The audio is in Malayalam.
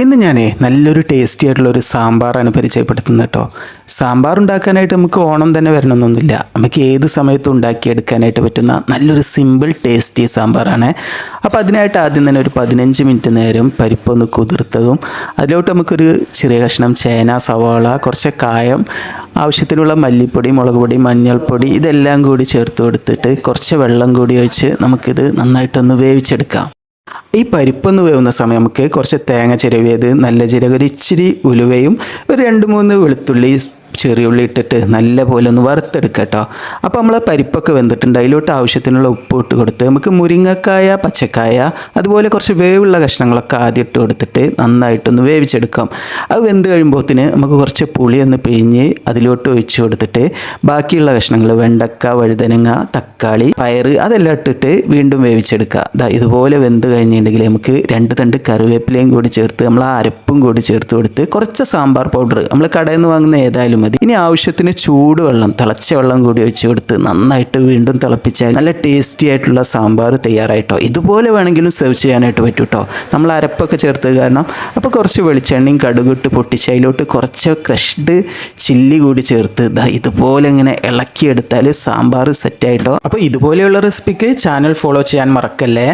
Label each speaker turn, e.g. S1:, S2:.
S1: ഇന്ന് ഞാൻ നല്ലൊരു ടേസ്റ്റി ആയിട്ടുള്ള ഒരു സാമ്പാറാണ് പരിചയപ്പെടുത്തുന്നത് കേട്ടോ സാമ്പാർ ഉണ്ടാക്കാനായിട്ട് നമുക്ക് ഓണം തന്നെ വരണമെന്നൊന്നുമില്ല. നമുക്ക് ഏത് സമയത്തും ഉണ്ടാക്കിയെടുക്കാനായിട്ട് പറ്റുന്ന നല്ലൊരു സിമ്പിൾ ടേസ്റ്റി സാമ്പാറാണ് അപ്പോൾ അതിനായിട്ട് ആദ്യം തന്നെ ഒരു പതിനഞ്ച് മിനിറ്റ് നേരം പരിപ്പൊന്ന് കുതിർത്തതും അതിലോട്ട് നമുക്കൊരു ചെറിയ കഷ്ണം ചേന സവാള കുറച്ച് കായം ആവശ്യത്തിനുള്ള മല്ലിപ്പൊടി മുളക് പൊടി മഞ്ഞൾപ്പൊടി ഇതെല്ലാം കൂടി ചേർത്ത് കൊടുത്തിട്ട് കുറച്ച് വെള്ളം കൂടി ഒഴിച്ച് നമുക്കിത് നന്നായിട്ടൊന്ന് വേവിച്ചെടുക്കാം. ഈ പരിപ്പൊന്ന് വേവുന്ന സമയം നമുക്ക് കുറച്ച് തേങ്ങ ചിരവിയത് നല്ല ജീരകം ഒരു ഇച്ചിരി ഉലുവയും ഒരു രണ്ട് മൂന്ന് വെളുത്തുള്ളി ചെറിയ ഉള്ളി ഇട്ടിട്ട് നല്ല പോലെ ഒന്ന് വറുത്തെടുക്കുക കേട്ടോ. അപ്പോൾ നമ്മൾ പരിപ്പൊക്കെ വെന്തിട്ടുണ്ട്. അതിലോട്ട് ആവശ്യത്തിനുള്ള ഉപ്പ് ഇട്ട് കൊടുത്ത് നമുക്ക് മുരിങ്ങക്കായ പച്ചക്കായ അതുപോലെ കുറച്ച് വേവുള്ള കഷ്ണങ്ങളൊക്കെ ആദ്യം ഇട്ട് കൊടുത്തിട്ട് നന്നായിട്ടൊന്ന് വേവിച്ചെടുക്കാം. അത് വെന്ത് കഴിയുമ്പോഴത്തിന് നമുക്ക് കുറച്ച് പുളി ഒന്ന് പിഴിഞ്ഞ് അതിലോട്ട് ഒഴിച്ച് കൊടുത്തിട്ട് ബാക്കിയുള്ള കഷ്ണങ്ങൾ വെണ്ടക്ക വഴുതനങ്ങ തക്കാളി പയറ് അതെല്ലാം ഇട്ടിട്ട് വീണ്ടും വേവിച്ചെടുക്കുക. ദാ ഇതുപോലെ വെന്ത് കഴിഞ്ഞിട്ടുണ്ടെങ്കിൽ നമുക്ക് രണ്ട് തണ്ട് കറിവേപ്പിലയും കൂടി ചേർത്ത് നമ്മൾ അരപ്പും കൂടി ചേർത്ത് കൊടുത്ത് കുറച്ച് സാമ്പാർ പൗഡർ നമ്മൾ കടയിൽ നിന്ന് വാങ്ങുന്ന ഏതായാലും മതി. ഇനി ആവശ്യത്തിന് ചൂടുവെള്ളം തിളച്ച വെള്ളം കൂടി ഒഴിച്ച് കൊടുത്ത് നന്നായിട്ട് വീണ്ടും തിളപ്പിച്ചാൽ നല്ല ടേസ്റ്റി ആയിട്ടുള്ള സാമ്പാർ തയ്യാറായിട്ടോ. ഇതുപോലെ വേണമെങ്കിലും സെർവ് ചെയ്യാനായിട്ട് പറ്റും കേട്ടോ നമ്മൾ അരപ്പൊക്കെ ചേർത്ത് കാരണം അപ്പോൾ കുറച്ച് വെളിച്ചെണ്ണയും കടുകിട്ട് പൊട്ടിച്ച് അതിലോട്ട് കുറച്ച് ക്രഷ്ഡ് ചില്ലി കൂടി ചേർത്ത് ഇതാ ഇതുപോലെ ഇങ്ങനെ ഇളക്കിയെടുത്താൽ സാമ്പാർ സെറ്റായിട്ടോ അപ്പോൾ ഇതുപോലെയുള്ള റെസിപ്പിക്ക് ചാനൽ ഫോളോ ചെയ്യാൻ മറക്കല്ലേ?